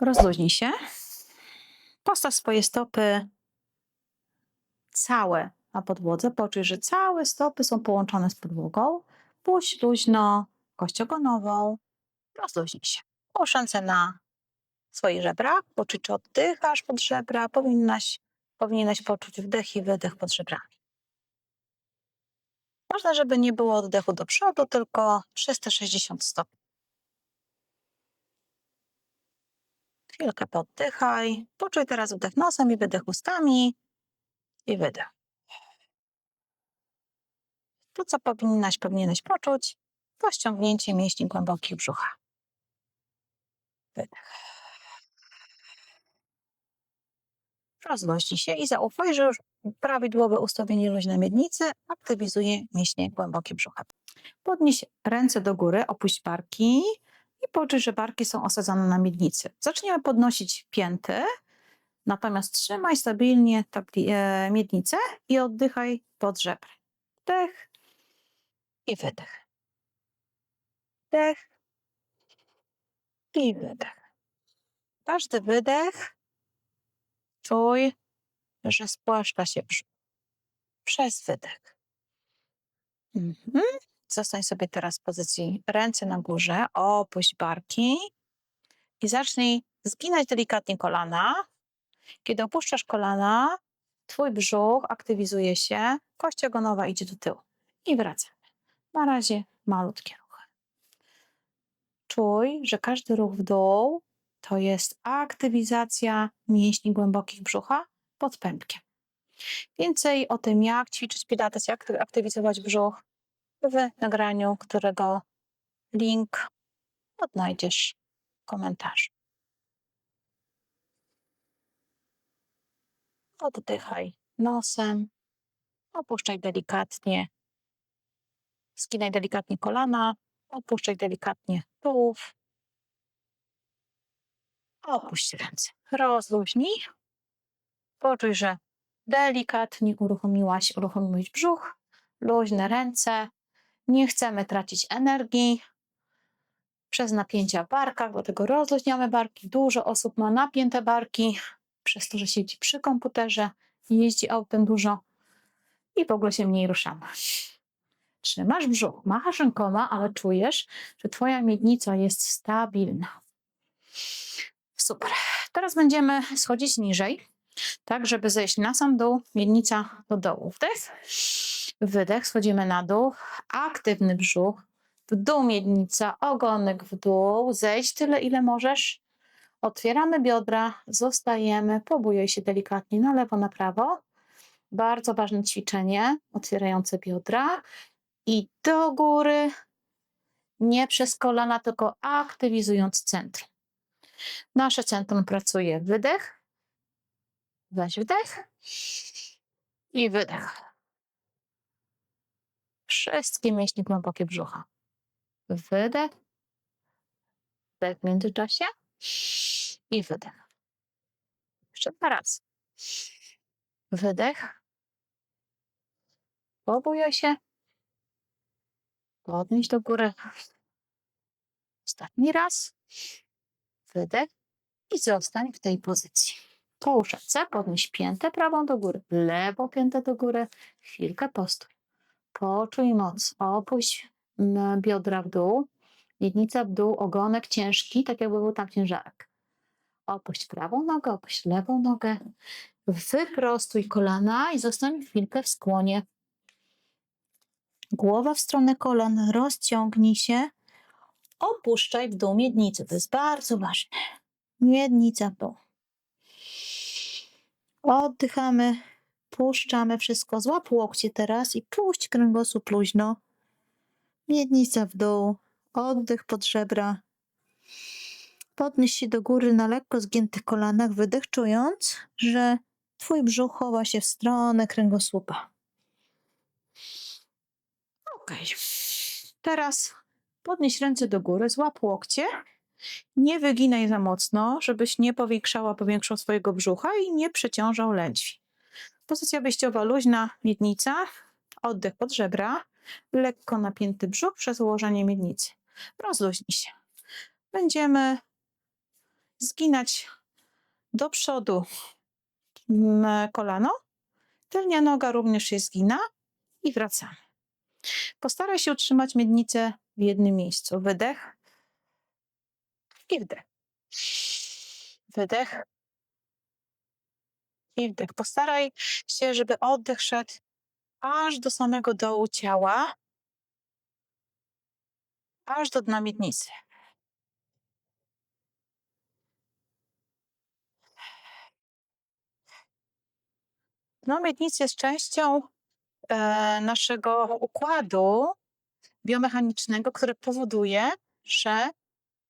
Rozluźnij się. Postaw swoje stopy całe na podłodze. Poczuj, że całe stopy są połączone z podłogą. Puść luźno kość ogonową. Rozluźnij się. Połóż ręce na swoje żebra. Poczuj, czy oddychasz pod żebra. Powinnaś, powinieneś poczuć wdech i wydech pod żebrami. Ważne, żeby nie było oddechu do przodu, tylko 360 stopni. Chwilkę poddychaj. Poczuj teraz wdech nosem i wydech ustami. I wydech. To, co powinnaś, powinieneś poczuć, to ściągnięcie mięśni głębokich brzucha. Wydech. Rozluźnij się i zaufaj, że już prawidłowe ustawienie luźnej miednicy aktywizuje mięśnie głębokie brzucha. Podnieś ręce do góry, opuść barki i poczuj, że barki są osadzone na miednicy. Zaczniemy podnosić pięty, natomiast trzymaj stabilnie e, miednicę i oddychaj pod żebry. Wdech i wydech. Wdech i wydech. Każdy wydech czuj, że spłaszcza się przez wydech. Mhm. Zostań sobie teraz w pozycji ręce na górze, opuść barki i zacznij zginać delikatnie kolana. Kiedy opuszczasz kolana, twój brzuch aktywizuje się, kość ogonowa idzie do tyłu i wracamy. Na razie malutkie ruchy. Czuj, że każdy ruch w dół to jest aktywizacja mięśni głębokich brzucha pod pępkiem. Więcej o tym, jak ćwiczyć pilates, jak aktywizować brzuch w nagraniu, którego link odnajdziesz w komentarzu. Oddychaj nosem, opuszczaj delikatnie, skinaj delikatnie kolana, opuszczaj delikatnie tułów, opuść ręce, rozluźnij, poczuj, że delikatnie uruchomiłaś, uruchomiłeś brzuch, luźne ręce, nie chcemy tracić energii przez napięcia w barkach, dlatego rozluźniamy barki. Dużo osób ma napięte barki przez to, że siedzi przy komputerze, jeździ autem dużo i w ogóle się mniej ruszamy. Trzymasz brzuch, machasz rękoma, ale czujesz, że twoja miednica jest stabilna. Super. Teraz będziemy schodzić niżej, tak żeby zejść na sam dół, miednica do dołu. Wdech, wydech, schodzimy na dół, aktywny brzuch, w dół miednica, ogonek w dół, zejść tyle ile możesz. Otwieramy biodra, zostajemy, pobujaj się delikatnie na lewo, na prawo. Bardzo ważne ćwiczenie, otwierające biodra i do góry, nie przez kolana, tylko aktywizując centrum. Nasze centrum pracuje wydech, weź wdech i wydech. Wszystkie mięśnie głębokie brzucha. Wydech, wdech w międzyczasie i wydech. Jeszcze dwa razy. Wydech. Pobujaj się. Podnieś do góry. Ostatni raz. Wydech i zostań w tej pozycji. Połóż ręce, podnieś piętę prawą do góry, lewą piętę do góry, chwilkę postój. Poczuj moc, opuść biodra w dół, miednica w dół, ogonek ciężki, tak jakby był tam ciężarek. Opuść prawą nogę, opuść lewą nogę, wyprostuj kolana i zostań chwilkę w skłonie. Głowa w stronę kolan, rozciągnij się, opuszczaj w dół miednicy, to jest bardzo ważne. Miednica w dół. Oddychamy, puszczamy wszystko. Złap łokcie teraz i puść kręgosłup luźno. Miednica w dół, oddech pod żebra. Podnieś się do góry na lekko zgiętych kolanach, wydech czując, że twój brzuch chowa się w stronę kręgosłupa. Ok. Teraz podnieś ręce do góry, złap łokcie. Nie wyginaj za mocno, żebyś nie powiększała, powiększał swojego brzucha i nie przeciążał lędźwi. Pozycja wyjściowa luźna, miednica, oddech pod żebra, lekko napięty brzuch przez ułożenie miednicy. Rozluźnij się. Będziemy zginać do przodu kolano. Tylnia noga również się zgina i wracamy. Postaraj się utrzymać miednicę w jednym miejscu. Wydech i wdech. Wydech i wdech. Postaraj się, żeby oddech szedł aż do samego dołu ciała, aż do dna miednicy. Dno miednicy jest częścią e, naszego układu biomechanicznego, który powoduje, że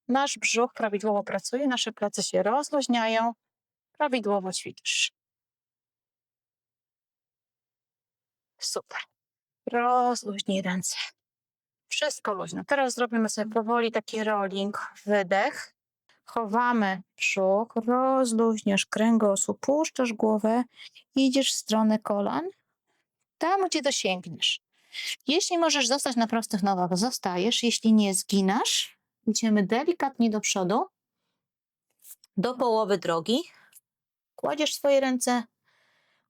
nasz brzuch prawidłowo pracuje, nasze plecy się rozluźniają, prawidłowo ćwiczysz. Super. Rozluźnij ręce. Wszystko luźno. Teraz zrobimy sobie powoli taki rolling, wydech. Chowamy brzuch, rozluźniasz kręgosłup, puszczasz głowę, idziesz w stronę kolan, tam gdzie dosięgniesz. Jeśli możesz zostać na prostych nogach, zostajesz. Jeśli nie, zginasz. Idziemy delikatnie do przodu, do połowy drogi. Kładziesz swoje ręce,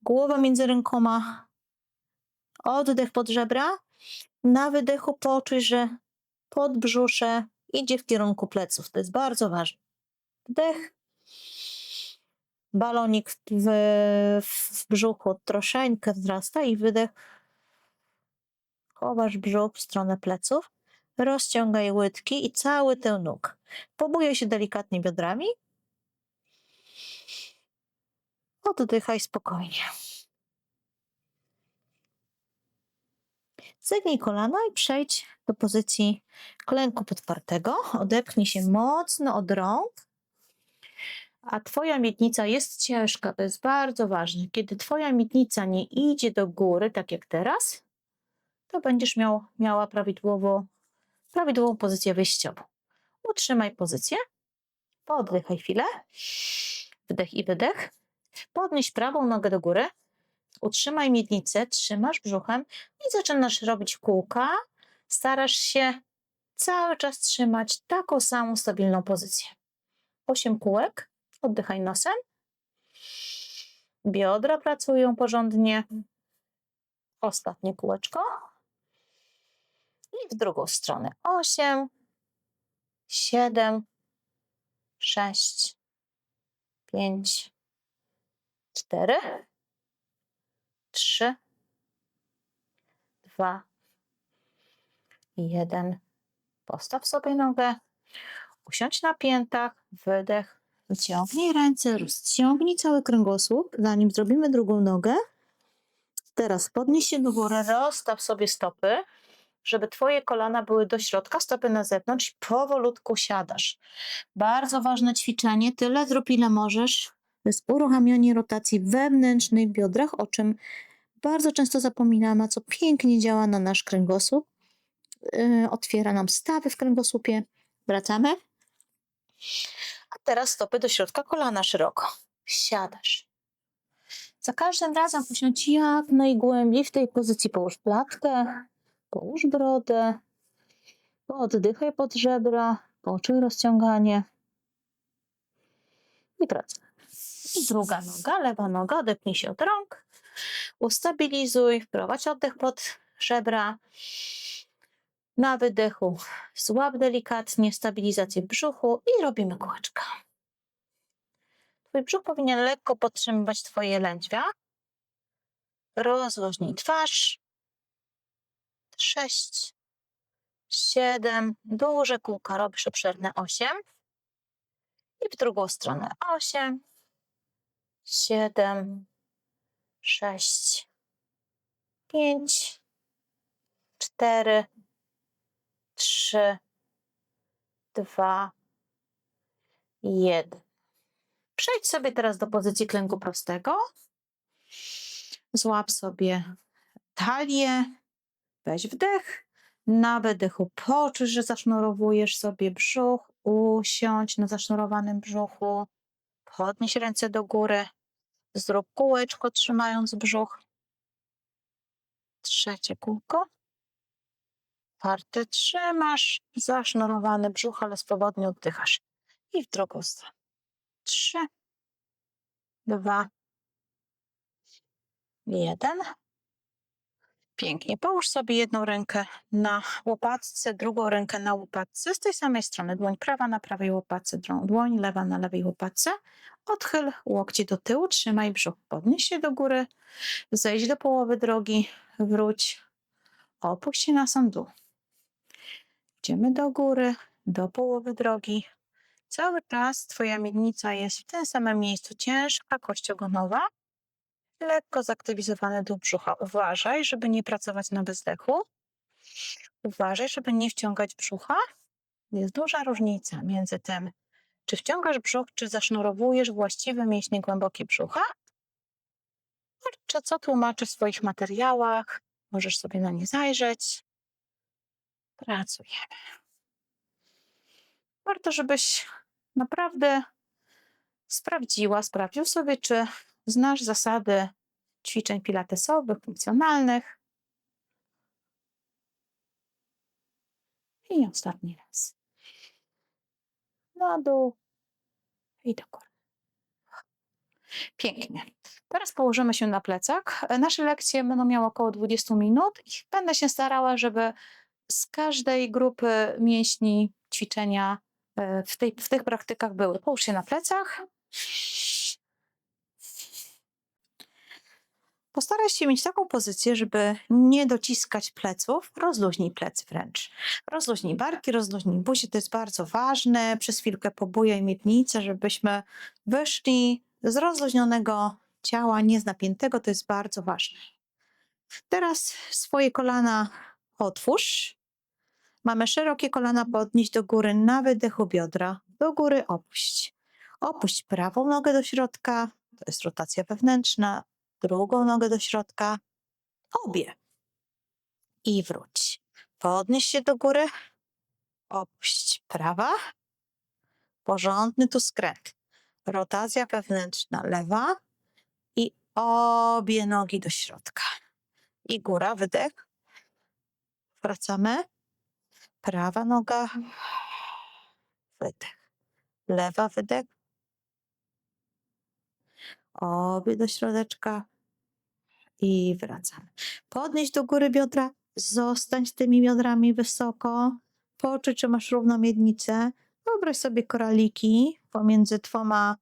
głowa między rękoma, oddech pod żebra. Na wydechu poczuj, że podbrzusze idzie w kierunku pleców. To jest bardzo ważne. Wdech. Balonik w, w, w brzuchu troszeczkę wzrasta i wydech. Chowasz brzuch w stronę pleców. Rozciągaj łydki i cały ten nóg. Pobujaj się delikatnie biodrami. Oddychaj spokojnie. Zegnij kolana i przejdź do pozycji klęku podpartego. Odepchnij się mocno od rąk. A Twoja miednica jest ciężka, to jest bardzo ważne. Kiedy Twoja miednica nie idzie do góry, tak jak teraz, to będziesz miał, miała prawidłowo, prawidłową pozycję wyjściową. Utrzymaj pozycję. Poddychaj chwilę. Wdech i wydech. Podnieś prawą nogę do góry. Utrzymaj miednicę, trzymasz brzuchem i zaczynasz robić kółka. Starasz się cały czas trzymać taką samą stabilną pozycję. Osiem kółek. Oddychaj nosem. Biodra pracują porządnie. Ostatnie kółeczko. I w drugą stronę. Osiem, siedem, sześć, pięć, cztery, trzy, dwa, jeden. Postaw sobie nogę. Usiądź na piętach. Wydech. Wyciągnij ręce, rozciągnij cały kręgosłup, zanim zrobimy drugą nogę. Teraz podnieś się do góry, rozstaw sobie stopy, żeby twoje kolana były do środka, stopy na zewnątrz i powolutku siadasz. Bardzo ważne ćwiczenie, tyle zrób ile możesz. To jest uruchamianie rotacji wewnętrznej w biodrach, o czym bardzo często zapominamy, a co pięknie działa na nasz kręgosłup. Yy, otwiera nam stawy w kręgosłupie. Wracamy. A teraz stopy do środka kolana szeroko. Siadasz. Za każdym razem usiądź jak najgłębiej w tej pozycji. Połóż klatkę, połóż brodę, oddychaj pod żebra, poczuj rozciąganie i wracaj. I druga noga, lewa noga, odepnij się od rąk, ustabilizuj, wprowadź oddech pod żebra. Na wydechu złap delikatnie stabilizację brzuchu i robimy kółeczka. Twój brzuch powinien lekko podtrzymywać Twoje lędźwia. Rozluźnij twarz. Sześć, siedem, duże kółka robisz obszerne osiem. I w drugą stronę osiem, siedem, sześć, pięć, cztery, trzy, dwa, jeden. Przejdź sobie teraz do pozycji klęku prostego. Złap sobie talię, weź wdech. Na wydechu poczuj, że zasznurowujesz sobie brzuch, usiądź na zasznurowanym brzuchu. Podnieś ręce do góry. Zrób kółeczko trzymając brzuch. Trzecie kółko. Czwarte trzymasz zasznurowany brzuch, ale swobodnie oddychasz. I w drugą stronę. trzy, dwa, jeden. Pięknie. Połóż sobie jedną rękę na łopatce, drugą rękę na łopatce z tej samej strony. Dłoń prawa na prawej łopatce, dłoń lewa na lewej łopatce. Odchyl łokcie do tyłu, trzymaj brzuch. Podnieś się do góry, zejdź do połowy drogi, wróć, opuść się na sam dół. Idziemy do góry, do połowy drogi. Cały czas Twoja miednica jest w tym samym miejscu, ciężka kość ogonowa, lekko zaktywizowany dół brzucha. Uważaj, żeby nie pracować na bezdechu. Uważaj, żeby nie wciągać brzucha. Jest duża różnica między tym, czy wciągasz brzuch, czy zasznurowujesz właściwe mięśnie głębokie brzucha. Czy co tłumaczy w swoich materiałach. Możesz sobie na nie zajrzeć. Pracujemy. Warto, żebyś naprawdę sprawdziła, sprawdził sobie, czy znasz zasady ćwiczeń pilatesowych, funkcjonalnych. I ostatni raz. Na dół i do góry. Pięknie. Teraz położymy się na plecach. Nasze lekcje będą miały około 20 minut i będę się starała, żeby z każdej grupy mięśni ćwiczenia e, w, tej, w tych praktykach były. Połóż się na plecach. Postaraj się mieć taką pozycję, żeby nie dociskać pleców. Rozluźnij plecy wręcz. Rozluźnij barki, rozluźnij buzię. To jest bardzo ważne. Przez chwilkę pobujaj miednicę, żebyśmy wyszli z rozluźnionego ciała, nie z napiętego. To jest bardzo ważne. Teraz swoje kolana otwórz. Mamy szerokie kolana, podnieść do góry na wydechu biodra. Do góry opuść. Opuść prawą nogę do środka. To jest rotacja wewnętrzna. Drugą nogę do środka. Obie. I wróć. Podnieś się do góry. Opuść prawa. Porządny tu skręt. Rotacja wewnętrzna lewa. I obie nogi do środka. I góra, wydech. Wracamy. Prawa noga. Wydech. Lewa, wydech. Obie do środeczka. I wracamy. Podnieś do góry biodra. Zostań z tymi biodrami wysoko. Poczuj, czy masz równą miednicę. Wyobraź sobie koraliki pomiędzy dwoma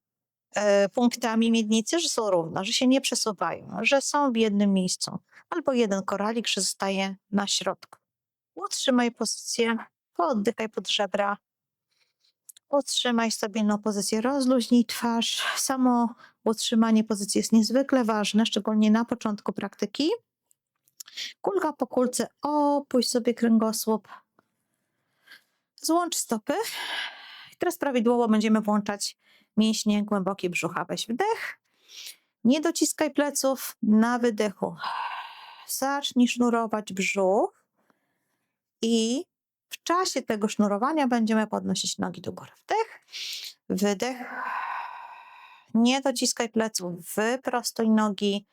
e, punktami miednicy, że są równe, że się nie przesuwają, że są w jednym miejscu. Albo jeden koralik, że zostaje na środku. Utrzymaj pozycję, pooddychaj pod żebra. Utrzymaj stabilną pozycję, rozluźnij twarz. Samo utrzymanie pozycji jest niezwykle ważne, szczególnie na początku praktyki. Kulka po kulce, opuść sobie kręgosłup. Złącz stopy. Teraz prawidłowo będziemy włączać mięśnie głębokie brzucha. Weź wdech. Nie dociskaj pleców na wydechu. Zacznij sznurować brzuch i w czasie tego sznurowania będziemy podnosić nogi do góry. Wdech, wydech. Nie dociskaj pleców, wyprostuj nogi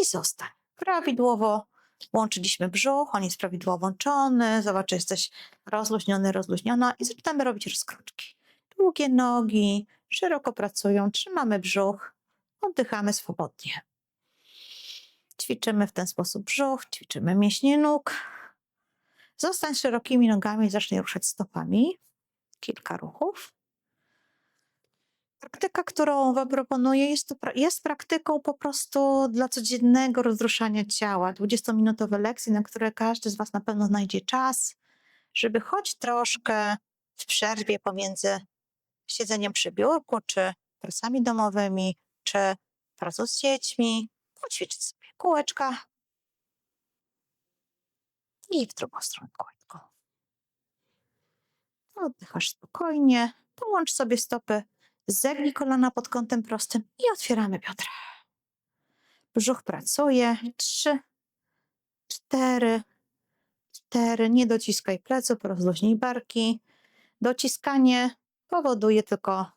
i zostań. Prawidłowo łączyliśmy brzuch, on jest prawidłowo włączony. Zobacz, jesteś rozluźniony, rozluźniona i zaczynamy robić rozkroczki. Długie nogi, szeroko pracują, trzymamy brzuch, oddychamy swobodnie. Ćwiczymy w ten sposób brzuch, ćwiczymy mięśnie nóg. Zostań szerokimi nogami zacznij ruszać stopami. Kilka ruchów. Praktyka, którą Wam proponuję, jest, to, jest praktyką po prostu dla codziennego rozruszania ciała. 20-minutowe lekcje, na które każdy z Was na pewno znajdzie czas, żeby choć troszkę w przerwie pomiędzy siedzeniem przy biurku, czy pracami domowymi, czy pracą z dziećmi, poćwiczyć sobie kółeczka i w drugą stronę kółeczko. Oddychasz spokojnie, połącz sobie stopy, zegnij kolana pod kątem prostym i otwieramy biodra. Brzuch pracuje. Trzy, cztery, cztery. Nie dociskaj pleców, rozluźnij barki. Dociskanie powoduje tylko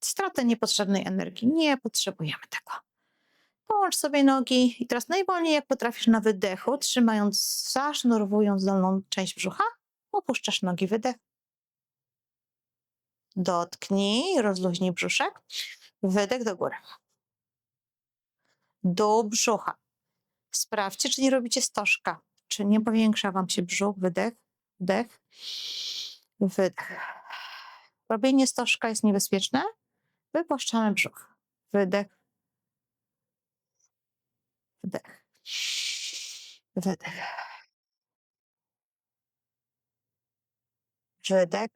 stratę niepotrzebnej energii. Nie potrzebujemy tego. Połącz sobie nogi i teraz najwolniej jak potrafisz na wydechu, trzymając, zasznurowując dolną część brzucha, opuszczasz nogi, wydech. Dotknij, rozluźnij brzuszek. Wydech do góry. Do brzucha. Sprawdźcie, czy nie robicie stożka. Czy nie powiększa wam się brzuch? Wydech, wdech, wydech. Robienie stożka jest niebezpieczne. Wypuszczamy brzuch. Wydech, wdech, wydech. Wydech,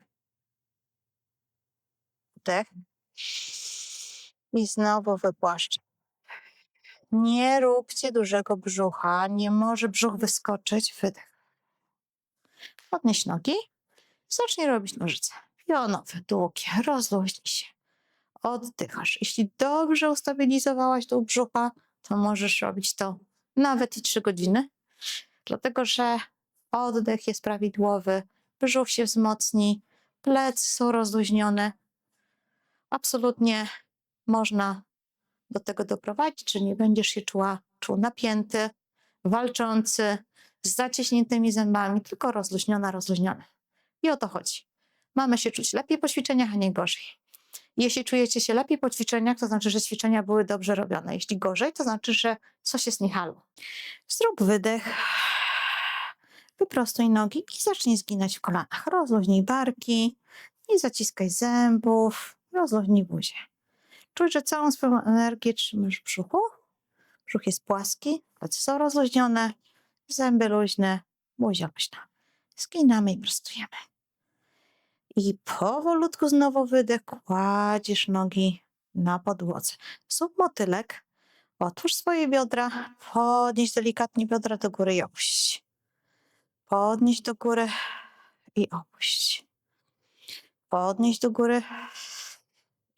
I znowu wypłaszczam. Nie róbcie dużego brzucha. Nie może brzuch wyskoczyć. Wydech. Podnieś nogi. Zacznij robić nożyce. Pionowe, długie. Rozluźnij się. Oddychasz. Jeśli dobrze ustabilizowałaś dół brzucha, to możesz robić to nawet i 3 godziny. Dlatego, że oddech jest prawidłowy, brzuch się wzmocni, plecy są rozluźnione. Absolutnie można do tego doprowadzić, że nie będziesz się czuła, czuł napięty, walczący, z zaciśniętymi zębami, tylko rozluźniona, rozluźniona. I o to chodzi. Mamy się czuć lepiej po ćwiczeniach, a nie gorzej. Jeśli czujecie się lepiej po ćwiczeniach, to znaczy, że ćwiczenia były dobrze robione. Jeśli gorzej, to znaczy, że coś jest niehalo. Zrób wydech. Wyprostuj nogi i zacznij zginać w kolanach. Rozluźnij barki, nie zaciskaj zębów, rozluźnij buzię. Czuj, że całą swoją energię trzymasz w brzuchu. Brzuch jest płaski, plecy są rozluźnione, zęby luźne, buzia luźna. Zginamy i prostujemy. I powolutku znowu wydech, kładziesz nogi na podłodze. Zrób motylek, otwórz swoje biodra, podnieś delikatnie biodra do góry i opuść. Podnieś do góry i opuść. Podnieś do góry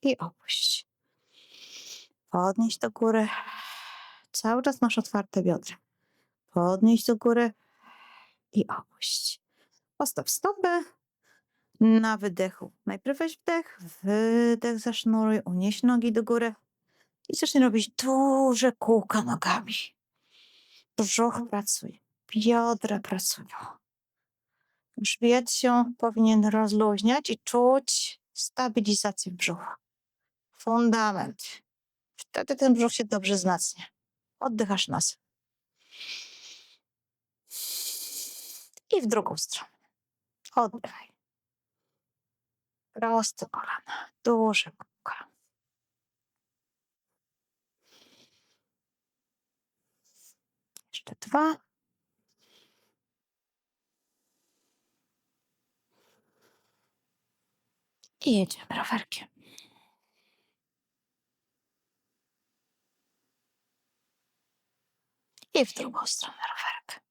i opuść. Podnieś do góry. Cały czas masz otwarte biodra. Podnieś do góry i opuść. Postaw stopy na wydechu. Najpierw weź wdech, wydech zasznuruj, unieś nogi do góry i zacznij robić duże kółka nogami. Brzuch pracuje, biodra pracują. Grzbiet się powinien rozluźniać i czuć stabilizację w brzuchu. Fundament. Wtedy ten brzuch się dobrze wzmacnia. Oddychasz nosem. I w drugą stronę. Oddychaj. Proste kolana, duże kółka. Jeszcze dwa. I jedziemy rowerkiem. I w drugą stronę rowerek.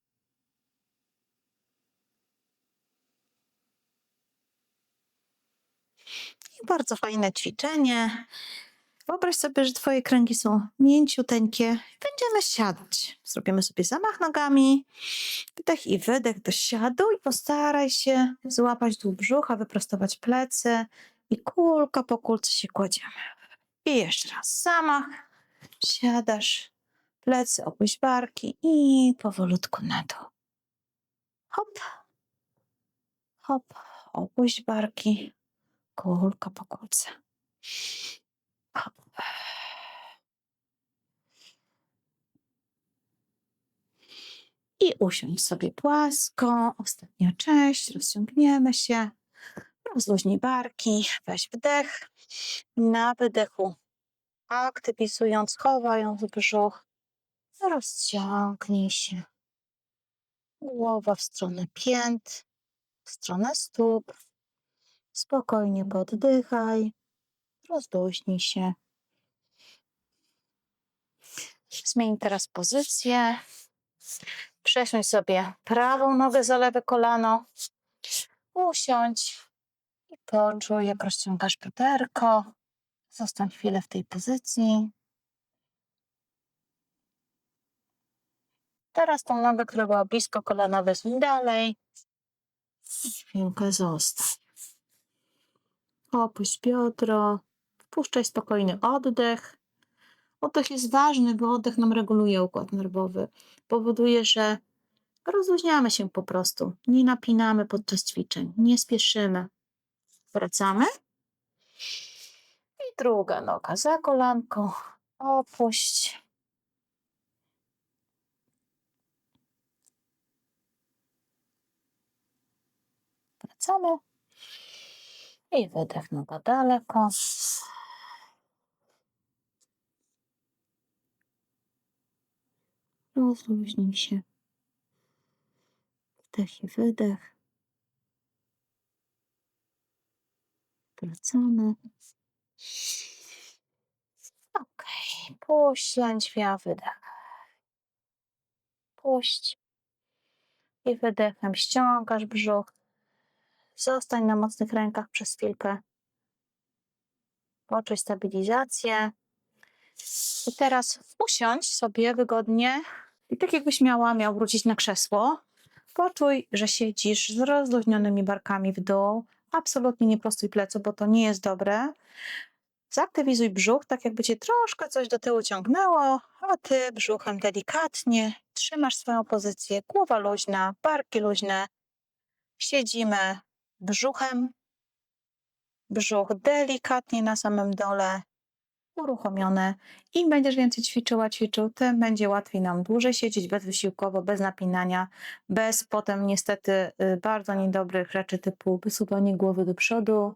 I bardzo fajne ćwiczenie. Wyobraź sobie, że twoje kręgi są mięciuteńkie. Będziemy siadać. Zrobimy sobie zamach nogami. Wydech i wydech do siadu i postaraj się złapać dół brzucha, wyprostować plecy i kulka po kulce się kładziemy. I jeszcze raz zamach. Siadasz, plecy, opuść barki i powolutku na dół. Hop, hop, opuść barki, kulka po kulce. Hop. I usiądź sobie płasko. Ostatnia część. Rozciągniemy się. Rozluźnij barki. Weź wdech. Na wydechu aktywizując, chowając brzuch. Rozciągnij się. Głowa w stronę pięt, w stronę stóp. Spokojnie poddychaj. Rozluźnij się. Zmień teraz pozycję. Przesuń sobie prawą nogę za lewe kolano. Usiądź i poczuj, jak rozciągasz bioderko. Zostań chwilę w tej pozycji. Teraz tą nogę, która była blisko kolana, weźmij dalej. I Chwilkę zostaw. Opuść biodro. Wpuszczaj spokojny oddech. Oddech jest ważny, bo oddech nam reguluje układ nerwowy. Powoduje, że rozluźniamy się po prostu. Nie napinamy podczas ćwiczeń. Nie spieszymy. Wracamy. druga noga za kolanko. Opuść. Wracamy. I wydech noga daleko. Rozluźnij się. Wdech i wydech. Wracamy. Ok. Puść lędźwia, wydech. Puść. I wydechem ściągasz brzuch. Zostań na mocnych rękach przez chwilkę. Poczuj stabilizację. I teraz usiądź sobie wygodnie. I tak jakbyś miała, miał wrócić na krzesło. Poczuj, że siedzisz z rozluźnionymi barkami w dół. Absolutnie nie prostuj pleców, bo to nie jest dobre. Zaktywizuj brzuch, tak jakby cię troszkę coś do tyłu ciągnęło, a ty brzuchem delikatnie trzymasz swoją pozycję. Głowa luźna, barki luźne. Siedzimy brzuchem. Brzuch delikatnie na samym dole, uruchomione. Im będziesz więcej ćwiczyła, ćwiczył, tym będzie łatwiej nam dłużej siedzieć bezwysiłkowo, bez napinania, bez potem niestety y, bardzo niedobrych rzeczy typu wysuwanie głowy do przodu.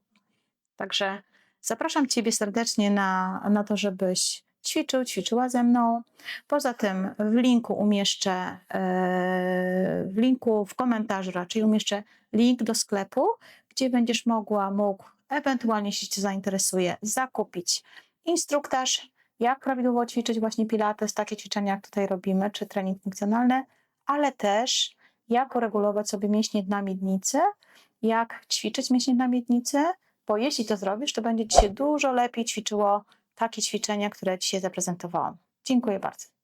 Także zapraszam Ciebie serdecznie na, na to, żebyś ćwiczył, ćwiczyła ze mną. Poza tym w linku umieszczę, e, w linku w komentarzu raczej umieszczę link do sklepu, gdzie będziesz mogła, mógł, ewentualnie jeśli Cię zainteresuje, zakupić instruktaż, jak prawidłowo ćwiczyć właśnie pilates, takie ćwiczenia jak tutaj robimy, czy trening funkcjonalny, ale też jak uregulować sobie mięśnie dna miednicy, jak ćwiczyć mięśnie dna miednicy, bo jeśli to zrobisz, to będzie Ci się dużo lepiej ćwiczyło takie ćwiczenia, które dzisiaj zaprezentowałam. Dziękuję bardzo.